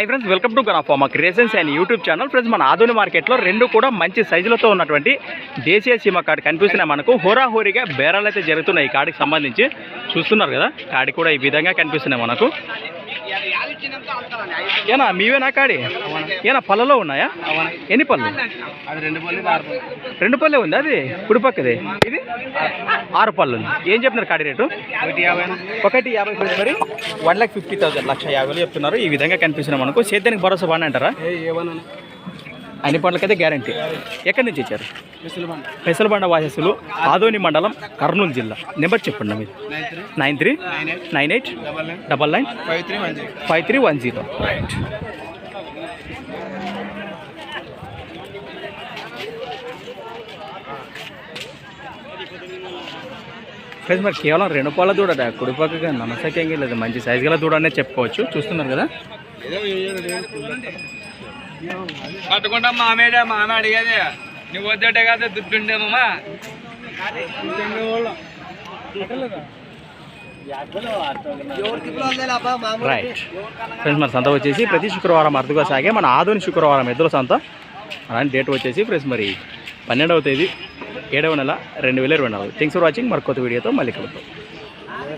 Hi friends welcome to graph మా creations and YouTube channel friends మన ఆధునిక మార్కెట్లో రెండు కూడా మంచి సైజులతో ఉన్నటువంటి దేశీయ సీమ కార్డు కనిపిస్తున్నాయి మనకు. హోరాహోరీగా బేరాలు అయితే జరుగుతున్నాయి ఈ కాడికి సంబంధించి. చూస్తున్నారు కదా కాడి కూడా ఈ విధంగా కనిపిస్తున్నాయి మనకు. ఏనా మీవేనా కాడి? ఏనా పళ్ళలో ఉన్నాయా? ఎన్ని పళ్ళు? రెండు పళ్ళు ఉంది అది? కుడి పక్కది. ఇది? ఆరు పళ్ళు ఉంది. ఏం చెప్తున్నారు కాడి రేటు? ఒకటి యాభై యాభై మరి. వన్ లాక్ ఫిఫ్టీ థౌసండ్ లక్ష యాభైలు చెప్తున్నారు. ఈ విధంగా కనిపిస్తున్నాయి మనకు. సేద్యానికి భరోసా బాగానే అంటారా అన్ని పనులకైతే గ్యారంటీ ఎక్కడి నుంచి ఇచ్చారు? పెసలబండ వాసస్సులు ఆదోని మండలం కర్నూలు జిల్లా. నెంబర్ చెప్పండి మీరు nine three nine eight double nine five three one zero. Five three one zero right friends మరి కేవలం రెండు పాల దూడ కుడిపక్కగా నమసకంగా లేదు మంచి సైజు గల దూడ అనే చెప్పుకోవచ్చు. చూస్తున్నారు కదా? పట్టుకుంటా మామేడ మామ అడిగేది. నువ్వు వద్దటే కదా దుడ్డుండేమమ్మా రైట్ ఫ్రెండ్స్ మన సంత వచ్చేసి ప్రతి శుక్రవారం అరుదుగా సాగే మన ఆధునిక శుక్రవారం ఎద్దుల సంత. అలాంటి డేట్ వచ్చేసి ఫ్రెండ్స్ మరి పన్నెండవ తేదీ ఏడవ నెల రెండు వేల ఇరవై నాలుగు. థ్యాంక్స్ ఫర్ వాచింగ్ మరి కొత్త వీడియోతో మళ్ళీ కలుద్దాం.